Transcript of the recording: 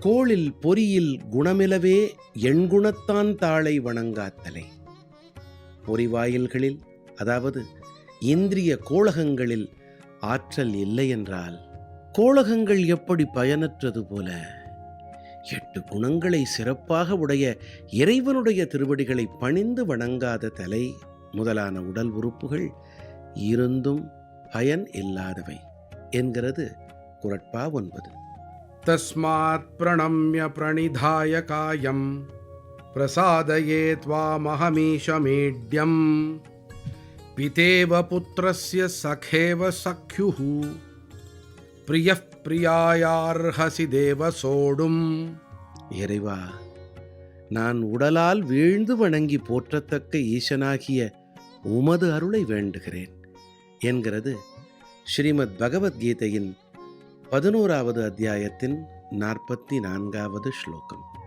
கோளில் பொறியில் குணமிலவே எண்குணத்தான் தாளை வணங்காத்தலை. பொறிவாயில்களில் அதாவது இந்திரிய கோளகங்களில் ஆற்றல் இல்லை என்றால் கோளகங்கள் எப்படி பயனற்றது போல? எட்டு குணங்களை சிறப்பாக உடைய இறைவனுடைய திருவடிகளை பணிந்து வணங்காத தலை முதலான உடல் உறுப்புகள் இருந்தும் பயன் இல்லாதவை. என்கிறது குரட்பா ஒன்பது. तस्मात् प्रणम्य प्रणिधाय कायं प्रसादये त्वामहमीशमीड्यम् पितेव पुत्रस्य सखेव सख्युः प्रियः प्रियायार्हसि देव सोढुम् இறைவா நான் உடலால் வீழ்ந்து வணங்கி போற்றத்தக்க ஈசனாகிய உமது அருளை வேண்டுகிறேன் என்கிறது ஸ்ரீமத் பகவத்கீதையின் பதினோராவது அத்தியாயத்தின் நாற்பத்தி நான்காவது ஸ்லோகம்.